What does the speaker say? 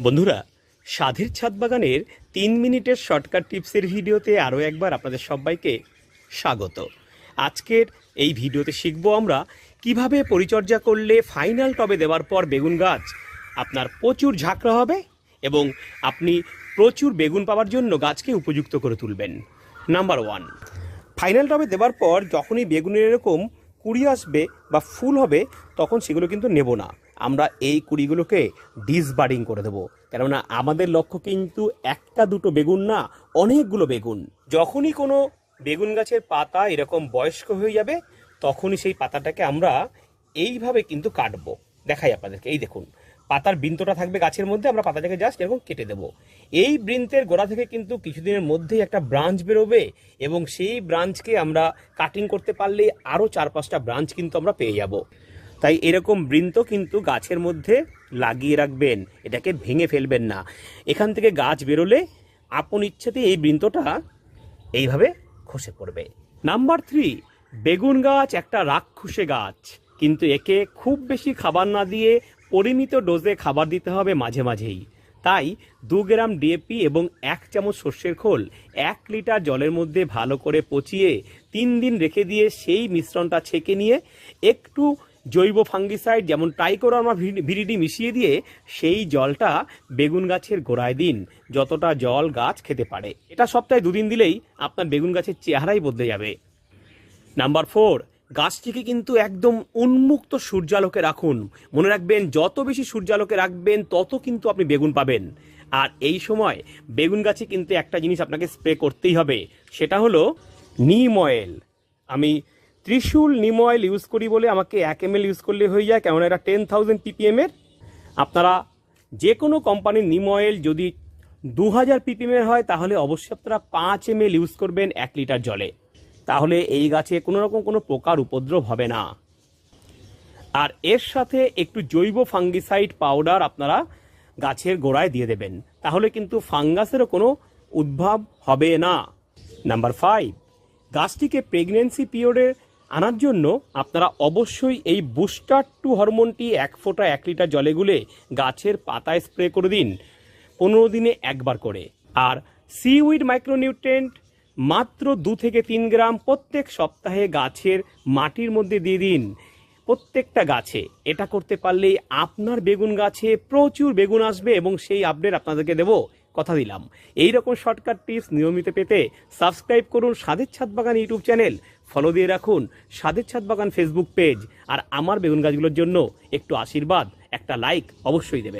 বন্ধুরা সাধের ছাদ বাগানের তিন মিনিটের শর্টকাট টিপসের ভিডিওতে আরও একবার আপনাদের সবাইকে স্বাগত। আজকের এই ভিডিওতে শিখব আমরা কীভাবে পরিচর্যা করলে ফাইনাল টবে দেওয়ার পর বেগুন গাছ আপনার প্রচুর ঝাঁকড়া হবে এবং আপনি প্রচুর বেগুন পাওয়ার জন্য গাছকে উপযুক্ত করে তুলবেন। নাম্বার ওয়ান, ফাইনাল টবে দেওয়ার পর যখনই বেগুনের এরকম কুড়ি আসবে বা ফুল হবে, তখন সেগুলো কিন্তু নেব না। আমরা এই কুড়িগুলোকে ডিসবার্ডিং করে দেবো। কেননা আমাদের লক্ষ্য কিন্তু একটা দুটো বেগুন না, অনেকগুলো বেগুন। যখনই কোনো বেগুন গাছের পাতা এরকম বয়স্ক হয়ে যাবে, তখনই সেই পাতাটাকে আমরা এইভাবে কিন্তু কাটবো। দেখাই আপনাদেরকে, এই দেখুন, পাতার বৃন্তটা থাকবে গাছের মধ্যে, আমরা পাতাটাকে জাস্ট এরকম কেটে দেবো। এই বৃন্তের গোড়া থেকে কিন্তু কিছুদিনের মধ্যেই একটা ব্রাঞ্চ বেরোবে এবং সেই ব্রাঞ্চকে আমরা কাটিং করতে পারলে আরও চার পাঁচটা ব্রাঞ্চ কিন্তু আমরা পেয়ে যাব। তাই এরকম বৃন্ত কিন্তু গাছের মধ্যে লাগিয়ে রাখবেন, এটাকে ভেঙে ফেলবেন না। এখান থেকে গাছ বেরোলে আপন ইচ্ছেতে এই বৃন্তটা এইভাবে খসে পড়বে। নাম্বার থ্রি, বেগুন গাছ একটা রাক্ষসে গাছ, কিন্তু একে খুব বেশি খাবার না দিয়ে পরিমিত ডোজে খাবার দিতে হবে মাঝে মাঝেই। তাই দু গ্রাম ডিএপি এবং এক চামচ সর্ষের খোল, এক লিটার জলের মধ্যে ভালো করে পচিয়ে তিন দিন রেখে দিয়ে সেই মিশ্রণটা ছেঁকে নিয়ে একটু জৈব ফাঙ্গিসাইড যেমন টাইকোরামা ভিরিডি মিশিয়ে দিয়ে সেই জলটা বেগুন গাছের গোড়ায় দিন, যতটা জল গাছ খেতে পারে। এটা সপ্তাহে দুদিন দিলেই আপনার বেগুন গাছের চেহারাই বদলে যাবে। নাম্বার ফোর, গাছটিকে কিন্তু একদম উন্মুক্ত সূর্যালোকে রাখুন। মনে রাখবেন, যত বেশি সূর্যালোকে রাখবেন, তত কিন্তু আপনি বেগুন পাবেন। আর এই সময় বেগুন গাছে কিন্তু একটা জিনিস আপনাকে স্প্রে করতেই হবে, সেটা হলো নিম অয়েল। আমি ত্রিশূল নিম অয়েল ইউজ করি বলে আমাকে এক এম ইউজ করলে হয়ে যায় কেমন এটা টেন থাউজেন্ড পিপিএমের আপনারা যে কোনো কোম্পানির নিম অয়েল যদি দু হাজার পিপিএমের হয়, তাহলে অবশ্যই আপনারা পাঁচ এম ইউজ করবেন এক লিটার জলে। তাহলে এই গাছে কোনো রকম কোনো পোকার উপদ্রব হবে না। আর এর সাথে একটু জৈব ফাঙ্গিসাইড পাউডার আপনারা গাছের গোড়ায় দিয়ে দেবেন। তাহলে কিন্তু ফাঙ্গাসেরও কোনো উদ্ভব হবে না। নাম্বার ফাইভ গাছটিকে প্রেগনেন্সি পিরিয়ডে আনার জন্য আপনারা অবশ্যই এই বুস্টার টু হরমোনটি এক ফোঁটা এক লিটার জলে গুলে গাছের পাতায় স্প্রে করে দিন। পনেরো দিনে একবার করে। আর সিউইড মাইক্রোনিউট্রেন্ট মাত্র দু থেকে তিন গ্রাম প্রত্যেক সপ্তাহে গাছের মাটির মধ্যে দিয়ে দিন। প্রত্যেকটা গাছে এটা করতে পারলেই আপনার বেগুন গাছে প্রচুর বেগুন আসবে এবং সেই আপডেট আপনাদেরকে দেবো। কথা দিলাম। এই রকম শর্টকাট টিপস নিয়মিত পেতে সাবস্ক্রাইব করুন স্বাদের ছাদ বাগান ইউটিউব চ্যানেল। ফলো দিয়ে রাখুন স্বাদের ছাদ বাগান ফেসবুক পেজ আর আমার বেগুন গাছগুলোর জন্য একটু আশীর্বাদ, একটা লাইক অবশ্যই দেবেন।